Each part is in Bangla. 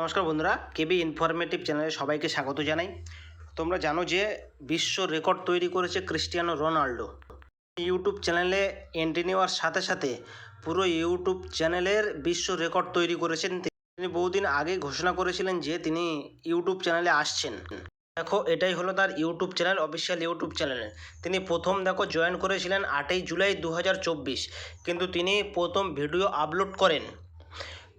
নমস্কার বন্ধুরা, কেবি ইনফরমেটিভ চ্যানেলে সবাইকে স্বাগত জানাই। তোমরা জানো যে বিশ্ব রেকর্ড তৈরি করেছে ক্রিস্টিয়ানো রোনাল্ডো। ইউটিউব চ্যানেলে এন্ট্রি নেওয়ার সাথে সাথে পুরো ইউটিউব চ্যানেলের বিশ্ব রেকর্ড তৈরি করেছেন। তিনি বহুদিন আগে ঘোষণা করেছিলেন যে তিনি ইউটিউব চ্যানেলে আসছেন। দেখো, এটাই হলো তার ইউটিউব চ্যানেল অফিসিয়াল ইউটিউব চ্যানেলে তিনি প্রথম, দেখো জয়েন করেছিলেন আটই জুলাই দু হাজার চব্বিশ। কিন্তু তিনি প্রথম ভিডিও আপলোড করেন।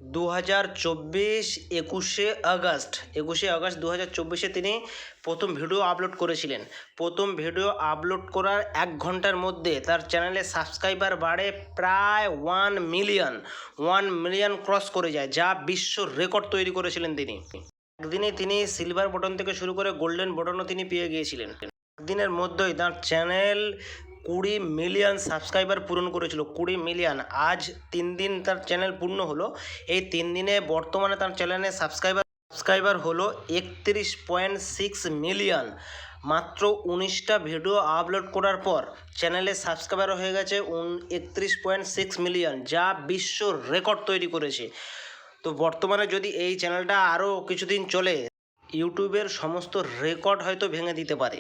দু হাজার চব্বিশ একুশে আগস্ট একুশে আগস্ট দু হাজার চব্বিশে তিনি প্রথম ভিডিও আপলোড করেছিলেন। প্রথম ভিডিও আপলোড করার এক ঘণ্টার মধ্যে তার চ্যানেলে সাবস্ক্রাইবার বাড়ে প্রায় one million one million cross করে যায়, যা বিশ্ব রেকর্ড তৈরি করেছিলেন তিনি। একদিনে তিনি সিলভার বটন থেকে শুরু করে গোল্ডেন বটনও তিনি পেয়ে গিয়েছিলেন। দিনের মধ্যেই তার চ্যানেল কুড়ি মিলিয়ন সাবস্ক্রাইবার পূরণ করেছিল, কুড়ি মিলিয়ন। আজ তিন দিন তার চ্যানেল পূর্ণ হলো। এই তিন দিনে বর্তমানে তার চ্যানেলে সাবস্ক্রাইবার সাবস্ক্রাইবার হলো একত্রিশ পয়েন্ট সিক্স মিলিয়ন। মাত্র উনিশটা ভিডিও আপলোড করার পর চ্যানেলে সাবস্ক্রাইবার হয়ে গেছে একত্রিশ পয়েন্ট সিক্স মিলিয়ন, যা বিশ্ব রেকর্ড তৈরি করেছে। তো বর্তমানে যদি এই চ্যানেলটা আরও কিছুদিন চলে ইউটিউবের সমস্ত রেকর্ড হয়তো ভেঙে দিতে পারে।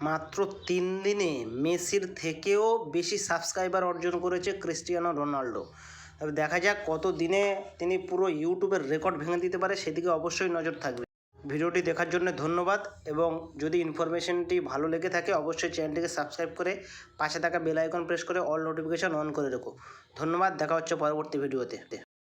মাত্র তিন দিনে মেসির থেকেও বেশি সাবস্ক্রাইবার অর্জন করেছে ক্রিস্টিয়ানো রোনাল্ডো। তবে দেখা যাক কত দিনে তিনি পুরো ইউটিউবের রেকর্ড ভেঙে দিতে পারে, সেদিকে অবশ্যই নজর থাকবে। ভিডিওটি দেখার জন্য ধন্যবাদ এবং যদি ইনফরমেশনটি ভালো লেগে থাকে, অবশ্যই চ্যানেলটিকে সাবস্ক্রাইব করে পাশে থাকা বেল আইকন প্রেস করে অল নোটিফিকেশন অন করে রেখো। ধন্যবাদ, দেখা হচ্ছে পরবর্তী ভিডিওতে